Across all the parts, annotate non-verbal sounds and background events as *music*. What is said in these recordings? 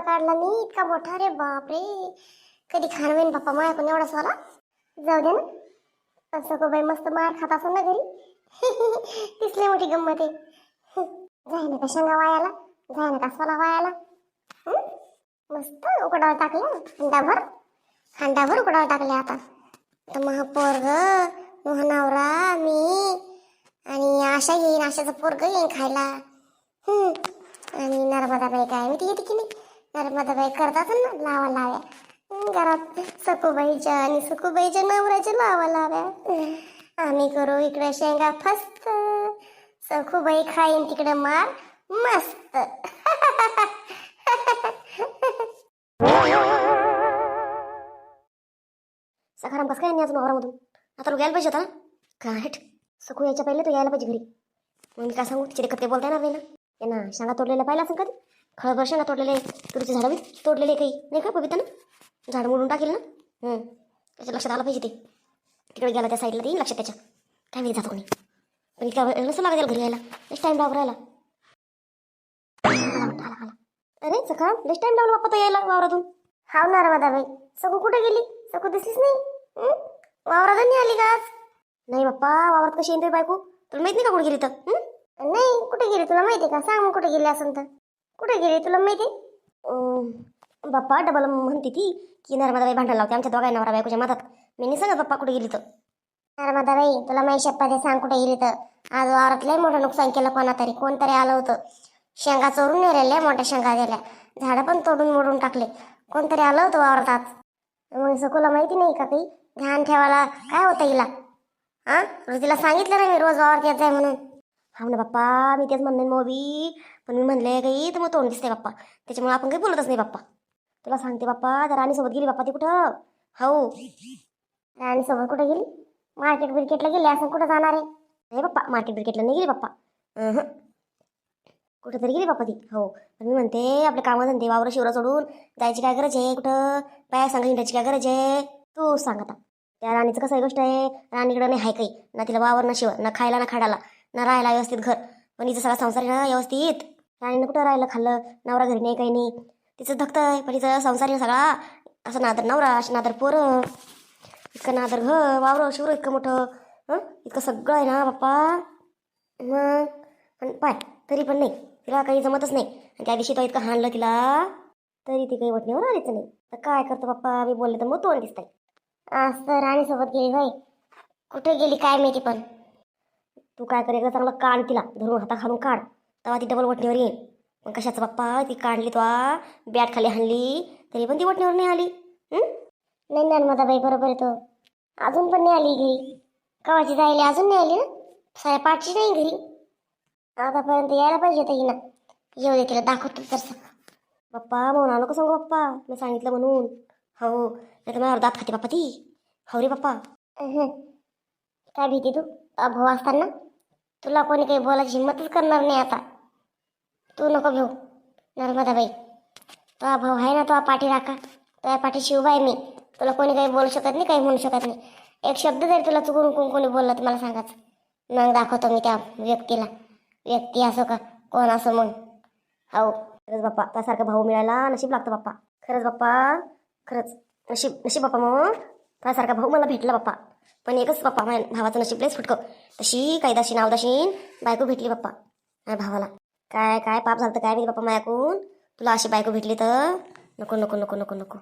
सोला काढला मी इतका मोठा रे बापरे. कधी खाण होईन बाप्पा माया पण एवढा सोला जाऊ दे ना. पण बाई मस्त मार खात असं ना घरी. *laughs* तिसली मोठी गंमत आहे. *laughs* जाय ना का शेंगा वायाला जाय ना का सोला वायाला मस्त उकडावर टाकलं अंडाभर. अंडाभर उकडावर टाकले आता. तर महा ग मोहनावरा मी आणि आशा येईन आशाचं पोरग येईन खायला. आणि आणि नर्मदाबाई काय मी येते की नाही? नर्मदाबाई करतात ना लावा लाव्या. घरात सखूबाईच्या आणि सखूबाईच्या नवऱ्याच्या लावा लाव्या. आम्ही करू इकडे शेंगा फस्त. सखूबाई खाईन तिकडे मार मस्त. सखाराम कसं काय नाही अजून वावरामधून? आता लोक यायला पाहिजे होता काट काय सखू यायच्या पहिले तो यायला पाहिजे घरी. मग मी काय सांगू? तिचे कत्ते बोलता येणार नाही ना त्यांना शेंगा तोडलेला पाहिलं असं कधी? खळभर ना तोडलेले तुरीचे झाडं बी तोडलेले काही. नाही का बघितलं ना? झाड मोडून टाकेल ना? त्याच्या लक्षात आलं पाहिजे ते. तिकडे गेला त्या साईडला ते लक्षात त्याच्या. काय नाही जातो कोणी. पण इतका वेळ नसं लागेल घरी यायला. नेक्स्ट टाइम लागू राहिला. आला आला, आला. अरे सखा नेक्स्ट टाईम लावला बाप्पा तो यायला वावरातून. हाव ना बाई. सकू कुठे गेली? सकू दिसलीच नाही. वावरातून नाही आली का आज? नाही बाप्पा वावरात कशी येते बायको? तुला माहीत नाही का कुठे गेली तर? नाही कुठे गेली? तुला माहिती का? सांग मग कुठे गेली असं तर. कुठे गेली तुला माहिती? बाप्पा डबल म्हणते ती की नर्मदाबाई भांडण लावते. आमच्या दोघांना नवरा बायकोच्या मधात. मी नाही सांगत बाप्पा कुठे गेली तर? नर्मदाबाई तुला माहिती शप्पा सांग कुठे गेली तर? आज वावरात लय मोठं नुकसान केलं कोणा तरी कोणतरी आलं होतं. शेंगा चोरून नेलेल्या मोठ्या शेंगा दिल्या झाडं पण तोडून मोडून टाकले. कोणतरी आलं होतं वावरात आज? मग सकोला माहिती नाही का काही? ध्यान ठेवायला काय होतं हिला? हा तिला सांगितलं ना मी रोज वावरात येत जाय म्हणून. हा ना बाप्पा मी तेच म्हणले मोबी पण मी म्हणले काही तर मग तोंड दिसते बाप्पा. त्याच्यामुळे आपण काही बोलतच नाही बाप्पा. तुला सांगते बाप्पा त्या राणीसोबत गेली बाप्पा ती कुठं? हो राणीसोबत कुठं गेली? मार्केट बिर्केटला गेली असं कुठं जाणार आहे? नाही बाप्पा मार्केट बिर्केटला नाही गेली बाप्पा. कुठंतरी कुठं तरी गेली बाप्पा ती. हो. पण मी म्हणते आपले कामं धंदे वावर शिवरा सोडून जायची काय गरज आहे कुठं? बाया सांगा हिंडायची काय गरज आहे? तू सांग आता. त्या राणीचं कसं आहे गोष्ट आहे? राणीकडं नाही हाय काही. ना तिला वावर ना शिवर ना खायला ना खाडाला. ना राहायला व्यवस्थित घर. पण हिचं सगळा संसार ना व्यवस्थित. राणीनं कुठं राहिलं खाल्लं? नवरा घरी नाही काही नाही. तिचं धक्त आहे पण हिचं संसार सगळा. असं नादर नवरा असं नादर पोरं. इतकं नादर घर वावरं शिवरं इतकं मोठं. हं? इतकं सगळं आहे ना बाप्पा. मग? पण पाय तरी पण नाही. तिला काही जमतच नाही. आणि त्या दिवशी तो इतकं हाणलं तिला तरी ती काही वटणीवर आलीच नाही. तर काय करतो बाप्पा? मी बोलले तर मग तोंड दिसतंय असं राणीसोबत गेली बाई कुठे गेली काय माहिती पण? तू काय कर एकदा चांगलं काढ तिला धरून हाता खालून काढ. तेव्हा ती डबल वटणीवर येईल. पण कशाचं बाप्पा ती काढली तो बॅट खाली हाणली तरी पण ती वटणीवर नाही आली. नाही नर्मदा बाई बरोबर आहे तो. अजून पण नाही आली घरी. कवाची जायला अजून नाही आली ना? साडेपाचची नाही घरी. आतापर्यंत यायला पाहिजे होतं हिनं. येऊ दे तिला दाखवतो तर बाप्पा म्हणून आलो का सांगू बाप्पा? मी सांगितलं म्हणून. हो नाही तर मला दात खाते बाप्पा ती. हो रे बाप्पा. काय भीती तू? तुझा भाऊ असताना? तुला कोणी काही बोलायची हिंमतच करणार नाही आता. तू नको भाऊ नर्मदाबाई. तुझा भाऊ आहे ना तुझा पाठी राखा. तुझ्या पाठी आहे मी. तुला कोणी काही बोलू शकत नाही काही म्हणू शकत नाही. एक शब्द जरी तुला चुकून कोण कोणी बोललं तर मला सांगायचं. मग दाखवतो मी त्या व्यक्तीला. व्यक्ती असो का कोण असो मग. हो खरंच बाप्पा त्यासारखा भाऊ मिळायला नशीब लागतं बाप्पा. खरंच बाप्पा खरंच. नशीब नशीब बाप्पा मग. त्यासारखा भाऊ मला भेटला बाप्पा. पण एकच पप्पा माझ्या भावाचं नशीब लयच फुटकं. तशी कायदाशी नावदाशीन बायको भेटली पप्पा माझ्या भावाला. काय काय पाप झालं तर काय नाही पप्पा मायाकून तुला अशी बायको भेटली तर? नको नको नको नको नको.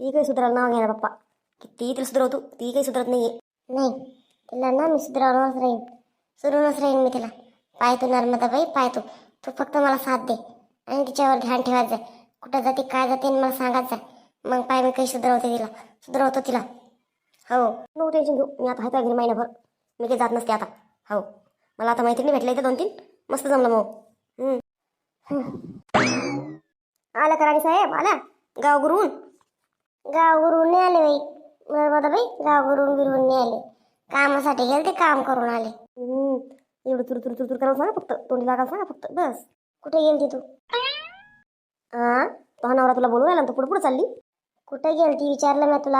ती काही सुधारायला नाव घ्या ना बाप्पा किती तरी सुधारवतो ती. काही सुधारत नाही नाही तिला ना मी सुधारवणारच राहीन. सुधारूनच राहीन मी तिला. पाहतो नर्मदाबाई पाहतो तू. फक्त मला साथ दे आणि तिच्यावर ध्यान ठेवायचं. आहे कुठं जाते काय जाते आणि मला सांगायचं. आहे मग पाय मी काही सुधारवते तिला. सुधारवतो तिला. हो. नो टेन्शन घेऊ. मी आता आहे घरी महिनाभर? मी काही जात नसते आता. हो. मला आता मैत्रिणी भेटल्या इथे दोन तीन मस्त जमलं मग. हम्म. आल्या कराडी साहेब? आल्या गावगुरून गावगुरून नाही आले बाई. बरोबर बाई. गाव गुरुहून नाही आले. कामासाठी गेले ते काम करून आले? एवढं तुर तुर तुर तुर करायला सांगा फक्त. तोंडी लागायला सांगा फक्त. बस. कुठे गेलती तू? हा तो नवरा तुला बोलू आला तू पुढे पुढे चालली? कुठे गेलती? विचारलं मी तुला.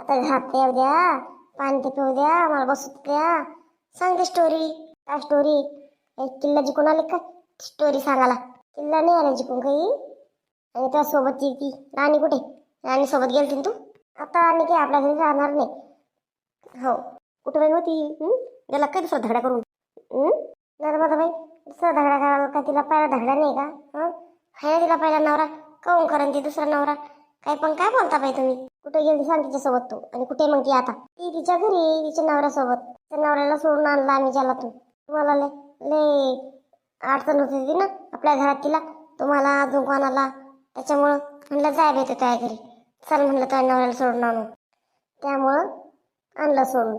आता घात येऊ द्या पाणी ते पिऊ द्या मला बसू द्या. सांग स्टोरी काय स्टोरी किल्ला जिंकून आले का? स्टोरी सांगायला. किल्ला नाही आला जिंकून काही. आणि तुला सोबत ती ती. राणी कुठे? राणी सोबत गेलती तू? आता आणि काही आपल्या घरी राहणार नाही. हो. कुठं बाई होती? गेला काय दुसरा धडा करून? हं? नर्मदाबाई दुसरा धडा करायला का तिला पहिला धडा नाही का? हं? ना तिला पहिला नवरा. काऊन करण ती दुसरा नवरा? काय पण काय बोलता बाई तुम्ही? कुठे गेली सांग तिच्यासोबत तू? आणि कुठे मग ती आता? ती तिच्या घरी तिच्या नवऱ्यासोबत. त्या नवऱ्याला सोडून आणला आम्ही ज्याला तू. तुम्हाला लय ले अडचण होती ती ना आपल्या घरात तिला. तुम्हाला अजून कोणाला? त्याच्यामुळं म्हणलं जाय भेटतो त्या घरी. चल म्हणलं त्या नवऱ्याला सोडून आणू. त्यामुळं आणलं सोडून.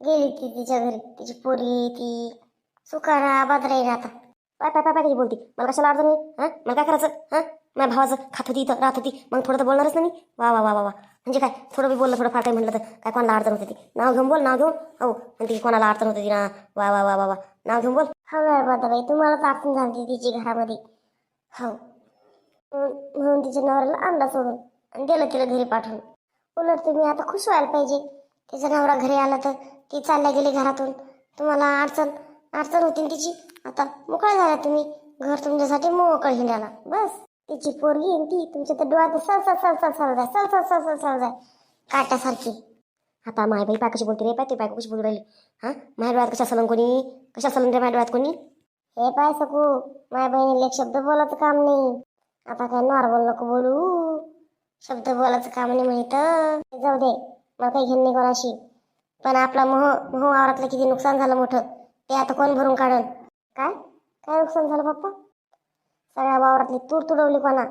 गेली ती तिच्या घरी. तिची पोरी ती सुकारा बाजरा आता. पाय पाय पाय पाय बोलती. मला कशाला अडचण आहे? हां? मला काय करायचं? हां? माझ्या भावाचं खात होती इथं राहत होती मग थोडं तर बोलणारच ना मी. वा वा वा वा वा. म्हणजे काय? थोडं बी बोललं थोडं फार काय म्हटलं तर काय कोणाला अडचण होती ती? नाव घेऊन बोल नाव घेऊन. हो म्हणते की कोणाला अडचण होती ना. वा वा वा वा वा. नाव घेऊन बोल. हो, हो बाई तुम्हालाच अडचण झाली तिची घरामध्ये. हो. म्हणून तिच्या नवऱ्याला आणला सोडून आणि दिलं तिला घरी पाठवून. उलट तुम्ही आता खुश व्हायला पाहिजे. तिचा नवरा घरी आला तर ती चालल्या गेली घरातून. तुम्हाला अडचण अडचण होती तिची? आता मोकळा झाला तुम्ही. घर तुमच्यासाठी मोकळ हिंडायला. बस. तिची पोरगी आणि ती तुमच्या तर डोळ्यात सल सल सल सल सल जाय सल सल सल सल सल जाय. काट्यासारखी. आता माय बाई पाय बोलते रे पाय ते पाय कशी बोलू राहिली? हां? माझ्या डोळ्यात कशा सलन कोणी? कशा सलन रे माझ्या डोळ्यात कोणी? हे पाय सकू माझ्या बहिणीला एक शब्द बोलायचं काम नाही. आता काय नॉर्मल नको बोलू. शब्द बोलायचं काम नाही म्हणत जाऊ दे मला काही घेणं नाही कोणाशी. पण आपला मोह मोह वावरातलं किती नुकसान झालं मोठं. ते आता कोण भरून काढन? काय? काय नुकसान झालं पप्पा सगळ्या वावरातली तूर तुडवली कोणा?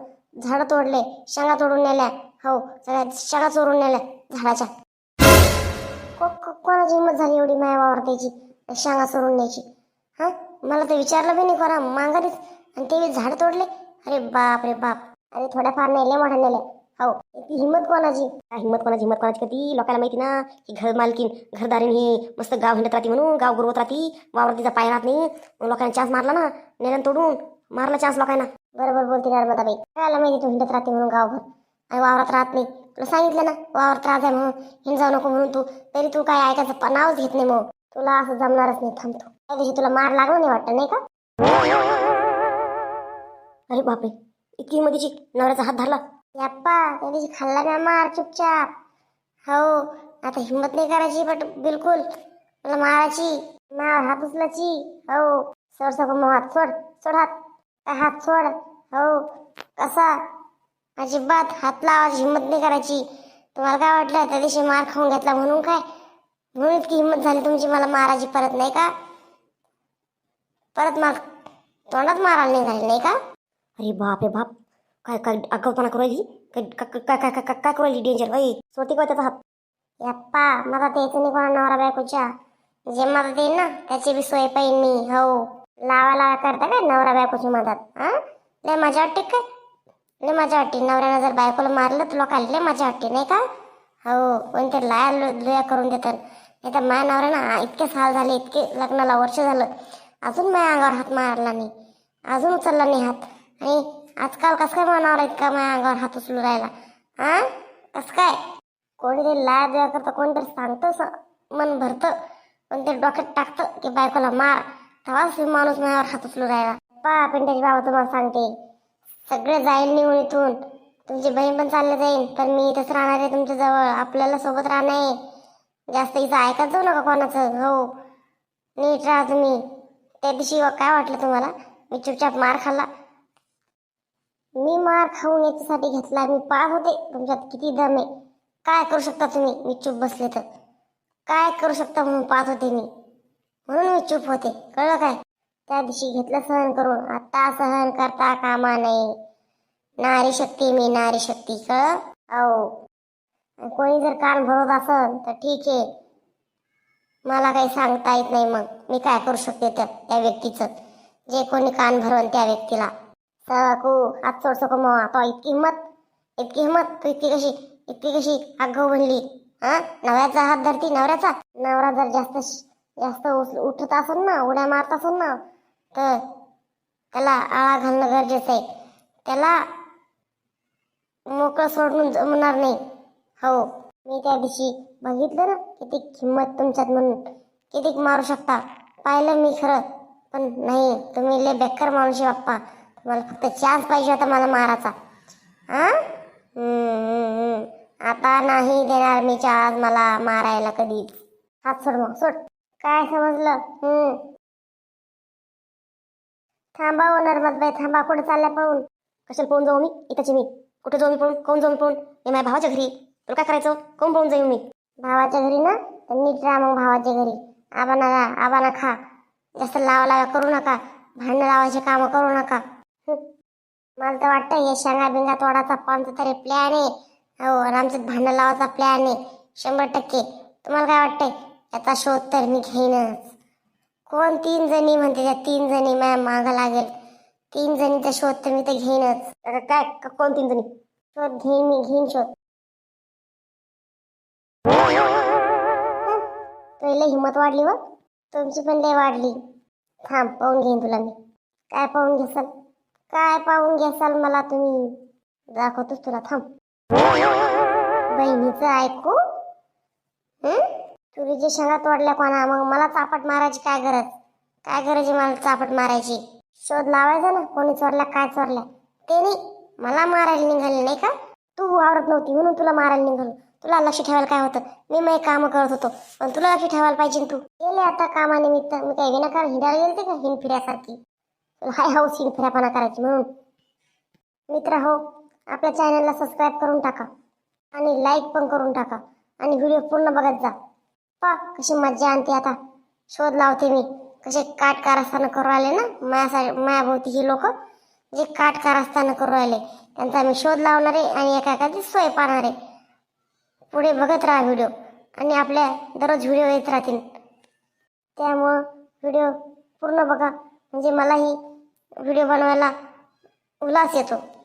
झाडं तोडले शेंगा तोडून नेल्या. हो सगळ्या शेंगा चोरून नेल्या झाडाच्या. को- कोणाची हिंमत झाली एवढी माया वावर यायची? शेंगा चोरून न्यायची. हा? मला तर विचारलं बी नाही कोणा मांगारीच. आणि ते झाड तोडले. अरे बाप रे बाप. अरे थोड्याफार नेले मोठ्या नेले हो ती हिंमत कोणाची? हिंमत कोणाची? हिंमत कोणाची कधी? लोकांना माहिती ना की घर मालकीन घरदारीन ही मस्त गाव हिंडत राहते म्हणून गाव गुरवत राहते वावरतीचा पाय राहत नाही. लोकांना चान्स मारला ना नेल्यान तोडून. मारला चान्स लोकांना. बरोबर बोलते नर्मदाबाई कळायला माहिती तू हिंडत राहते म्हणून गावभर. आणि वावरात राहत नाही. तुला सांगितलं ना वावरात राहत आहे म्हणून. हिंड जाऊ नको म्हणून तू. तरी तू काय ऐकायचं प- नावच घेत नाही मग. तुला असं जमणारच नाही थांबतो त्या दिवशी तुला मार लागला नाही वाटत नाही का? अरे बापरे. इतकी मधीची नवऱ्याचा हात धरला. याप्पा त्या दिवशी खाल्ला ना मार चुपचाप. हो आता हिंमत नाही करायची बट बिलकुल. मला मारायची. मार हात उचलायची. हो. सोड सगळं मग हात सोड सोड हात. हात सोड. हो कसा? अजिबात हात लावायची हिंमत नाही करायची. तुम्हाला काय वाटलं? त्या दिवशी मार खाऊन घेतला म्हणून काय? म्हणून इतकी हिंमत झाली तुमची मला मारायची परत नाही का? परत मार तोंडात मारायला नाही झाली नाही का? अरे बाप रे बाप. काय काय आगाऊपणा करू राहिली? काय काय काय काय काय करू राहिली डेंजर बाई सोटी काय त्याचा हात? यप्पा मला ते नाही कोणा नवरा बायकोच्या. जे मला देईन ना त्याची बी सोय पाहिजे मी. हो. लावा लावा करता काय? नवरा बायकोची मदत. हां? लय मजा वाटते काय? लय मजा वाटते. नवऱ्यानं जर बायकोला मारलं तर लोकांना लय मजा वाटते नाही का? हो कोणते ते लाया लुया करून देतात. नाही तर माझ्या नवऱ्यानं इतके साल झाले इतके लग्नाला वर्ष झालं. अजून माझ्या अंगावर हात मारला नाही. अजून उचलला नाही हात. आणि आजकाल कसं काय म्हणावर इतका माझ्या अंगावर हात उचलू राहिला? हा? कसं काय? कोणीतरी लाया दुया करतं कोणीतरी सांगतं मन भरतं. पण ते डोक्यात टाकतं की बायकोला मार. तवाच माणूस माझ्यावर हात उचलू राहिला पा पिंट्याची बाबा तुम्हाला सांगते. सगळे जाईल निघून इथून. तुमची बहीण पण चालले जाईल पण मी इथंच राहणार आहे तुमच्या जवळ. आपल्याला सोबत राहणार आहे. जास्त इथं ऐकत जाऊ नका कोणाचं. हो. नीट राहा तुम्ही. त्या दिवशी काय वाटलं तुम्हाला? मी चुपचाप मार खाल्ला. मी मार खाऊन याच्यासाठी घेतला. मी पाहत होते. तुमच्यात किती दम आहे. काय करू शकता तुम्ही? मी चुप बसले तर. काय करू शकता म्हणून पाहत होते मी. म्हणून मी चूप होते. कळलं काय? त्या दिवशी घेतलं सहन करून. आता सहन करता कामा नाही नारी शक्ती मी नारी शक्ती कळ अहो. कोणी जर कान भरवत असल तर ठीक आहे. मला काही सांगता येत नाही मग. मी काय करू शकते त्या त्या व्यक्तीचं? जे कोणी कान भरवन त्या व्यक्तीला. सकू हात सोड सको मग आता इतकी हिंमत इतकी हिंमत. तू इतकी कशी इतकी कशी आगाऊ बनली? हा? नवऱ्याचा हात धरती नवऱ्याचा? नवरा जर जास्त जास्त उस- उठत असेल ना उड्या मारत असेल ना तर त्याला आळा घालणं गरजेचं आहे. त्याला मोकळं सोडून जमणार नाही. हो मी त्या दिवशी बघितलं ना किती किंमत तुमच्यात म्हणून. किती मारू शकता. पाहिलं मी खरं पण नाही तुम्ही लय बेकार माणूस बाप्पा. तुम्हाला फक्त चान्स पाहिजे होता मला मारायचा. हा आता नाही देणार मी चान्स मला मारायला कधीच हात सोड मग सोड. काय समजलं? हम्म. थांबा हो नर्मदबाई थांबा. कुठे चालल्या पळून? कशाला पळून जाऊ मी? इथंची मी. कुठे जाऊ मी पळून? कोण जाऊ मी पळून? मी माझ्या भावाच्या घरी. तुला काय करायचं? कोण पळून जाऊ मी? भावाच्या घरी ना? तर नीट राहा मग भावाच्या घरी. आबाना राहा आबाना खा. जास्त लावा लावा करू नका. भांडणं लावायचे कामं करू नका. मला तर वाटतं हे शेंगा बिंगा तोडाचा कोणता तरी प्लॅन आहे. हो आणि आमच्यात भांडण लावायचा प्लॅन आहे. शंभर टक्के. तुम्हाला काय वाटतंय? त्याचा शोध तर मी घेईनच. कोण तीन जणी म्हणते त्या तीन जणी मॅम मागं लागेल. तीन जणीचा शोध तर मी तर घेईनच. आता काय क- कोण तीन जणी? शोध घेईन मी घेईन शोध. तुला हिंमत वाढली व? तुमची पण लय वाढली. थांब पाहून घेईन तुला मी. काय पाहून घेसाल? काय पाहून घेसाल मला तुम्ही? दाखवतोच तुला थांब. बहिणीचं ऐकू? हं? तुरीच्या शेंगा तोडल्या कोणा? मग मला चापट मारायची काय गरज? काय गरज आहे मला चापट मारायची? शोध लावायचा ना कोणी चोरल्या काय चोरल्या? ते नाही. मला मारायला निघाले नाही का? तू आवडत नव्हती म्हणून तुला मारायला निघालो. तुला लक्ष ठेवायला काय होतं? मी माझी कामं करत होतो. पण तुला लक्ष ठेवायला पाहिजे तू. गेले आता कामानिमित्त. मी काय विनाकार हिंडायला गेलते का? हिंड फिऱ्यासारखी तुला हाय हाऊस हिंड फिऱ्यापणा करायची म्हणून. मित्र हो आपल्या चॅनलला सबस्क्राईब करून टाका. आणि लाईक पण करून टाका. आणि व्हिडिओ पूर्ण बघत जा. पा कशी मज्जा आणते आता. शोध लावते मी. कसे काट कारस्थानं करू राहिले ना मायासाठी मायाभोवती ही लोक जे काट कारस्थानं करू राहिले. त्यांचा मी शोध लावणार आहे आणि एकाएकाची सोय पाहणार आहे. पुढे बघत राहा व्हिडिओ. आणि आपल्या दररोज व्हिडिओ येत राहतील. त्यामुळं व्हिडिओ पूर्ण बघा. म्हणजे मलाही व्हिडिओ बनवायला उल्हास येतो.